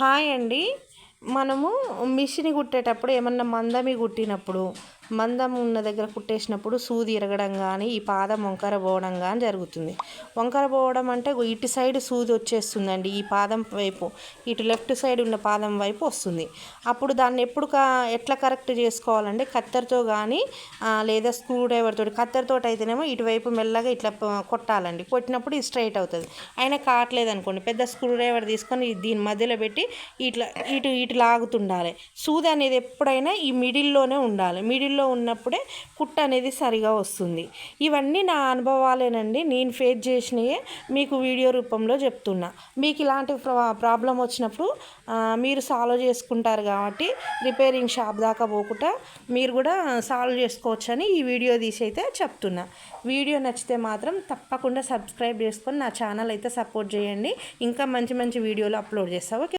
Hi అండి. మనము machine కుట్టేటప్పుడు ఏమన్నా మందమి కుట్టినప్పుడు మందం ఉన్న దగ్గర కుట్టేసినప్పుడు సూది ఇరగడం కానీ ఈ పాదం వంకర పోవడం కానీ జరుగుతుంది. వంకర పోవడం అంటే ఇటు సైడ్ సూది వచ్చేస్తుందండి ఈ పాదం వైపు. ఇటు లెఫ్ట్ సైడ్ ఉన్న పాదం వైపు వస్తుంది. అప్పుడు దాన్ని ఎప్పుడు కా ఎట్లా కరెక్ట్ చేసుకోవాలంటే కత్తెరతో కానీ లేదా స్క్రూ డ్రైవర్ తోటి కత్తెరతో అయితేనేమో ఇటువైపు మెల్లగా ఇట్లా కొట్టాలండి. కొట్టినప్పుడు ఇది స్ట్రైట్ అవుతుంది. అయినా కావట్లేదు అనుకోండి పెద్ద స్క్రూ డ్రైవర్ తీసుకొని దీని మధ్యలో పెట్టి ఇట్లా ఇటు ఇటు లాగుతుండాలి. సూది అనేది ఎప్పుడైనా ఈ మిడిల్లోనే ఉండాలి. మిడిల్లో లో ఉన్నప్పుడే కుట్ట అనేది సరిగా వస్తుంది. ఇవన్నీ నా అనుభవాలేనండి. నేను ఫేస్ చేసినవే మీకు వీడియో రూపంలో చెప్తున్నా. మీకు ఇలాంటి ప్రాబ్లం వచ్చినప్పుడు మీరు సాల్వ్ చేసుకుంటారు కాబట్టి రిపేరింగ్ షాప్ దాకా పోకుండా మీరు కూడా సాల్వ్ చేసుకోవచ్చని ఈ వీడియో తీసి అయితే చెప్తున్నా. వీడియో నచ్చితే మాత్రం తప్పకుండా సబ్స్క్రైబ్ చేసుకొని నా ఛానల్ అయితే సపోర్ట్ చేయండి. ఇంకా మంచి మంచి వీడియోలు అప్లోడ్ చేస్తా. ఓకే?